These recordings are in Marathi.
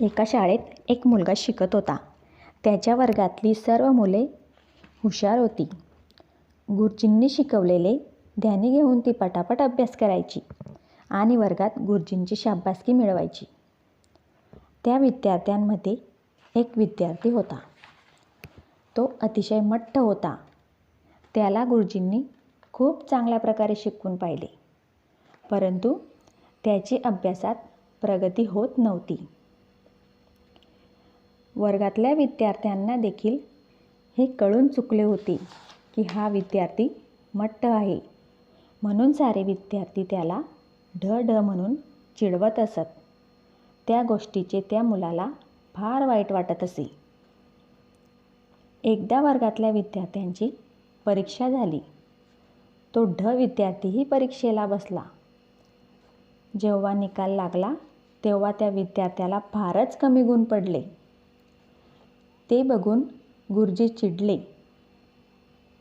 एका शाळेत एक मुलगा शिकत होता. त्याच्या वर्गातली सर्व मुले हुशार होती. गुरुजींनी शिकवलेले ध्यानी घेऊन ती पटापट अभ्यास करायची आणि वर्गात गुरुजींची शाबासकी मिळवायची. त्या विद्यार्थ्यांमध्ये एक विद्यार्थी होता. तो अतिशय मठ्ठ होता. त्याला गुरुजींनी खूप चांगल्या प्रकारे शिकवून पाहिले. परंतु त्याची अभ्यासात प्रगती होत नव्हती. वर्गातल्या विद्यार्थ्यांना देखील हे कळून चुकले होते की हा विद्यार्थी मट्ट आहे. म्हणून सारे विद्यार्थी त्याला ढ ढ म्हणून चिडवत असत. त्या गोष्टीचे त्या मुलाला फार वाईट वाटत असे. एकदा वर्गातल्या विद्यार्थ्यांची परीक्षा झाली. तो ढ विद्यार्थीही परीक्षेला बसला. जेव्हा निकाल लागला तेव्हा त्या विद्यार्थ्याला फारच कमी गुण पडले. ते बघून गुरुजी चिडले.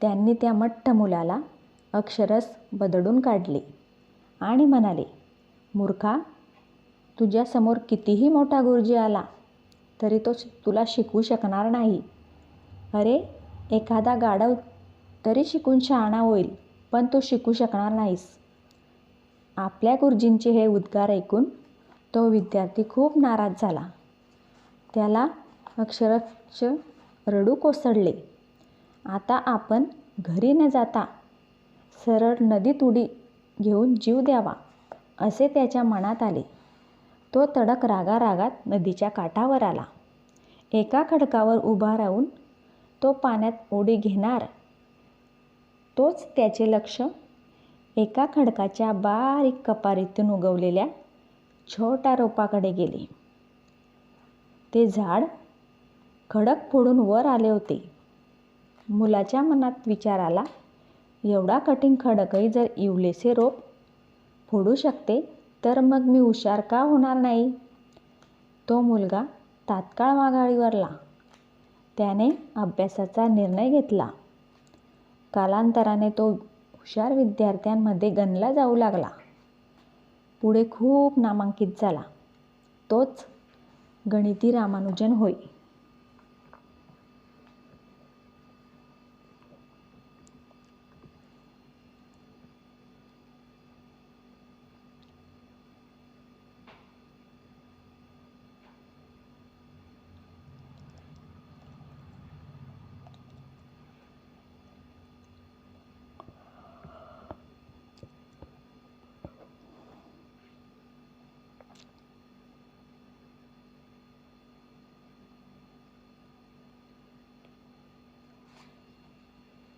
त्यांनी त्या मठ्ठ मुलाला अक्षरश बदडून काढले आणि म्हणाले मूर्खा तुझ्यासमोर कितीही मोठा गुरुजी आला तरी तो तुला शिकवू शकणार नाही. अरे एखादा गाढव तरी शिकून शहाणा होईल पण तू शिकू शकणार नाहीस. आपल्या गुरुजींचे हे उद्गार ऐकून तो विद्यार्थी खूप नाराज झाला. त्याला अक्षरक्ष रडू कोसळले. आता आपण घरी न जाता सरळ नदीत उडी घेऊन जीव द्यावा असे त्याच्या मनात आले. तो तडक रागारागात नदीच्या काठावर आला. एका खडकावर उभा राहून तो पाण्यात उडी घेणार तोच त्याचे लक्ष एका खडकाच्या बारीक कपारीतून उगवलेल्या छोट्या रोपाकडे गेले. ते झाड खडक फोडून वर आले होते. मुलाच्या मनात विचार आला एवढा कठीण खडकही जर इवलेसे रोप फोडू शकते तर मग मी हुशार का होणार नाही? तो मुलगा तात्काळ माघारीवरला त्याने अभ्यासाचा निर्णय घेतला. कालांतराने तो हुशार विद्यार्थ्यांमध्ये गणला जाऊ लागला. पुढे खूप नामांकित झाला. तोच गणिती रामानुजन होय.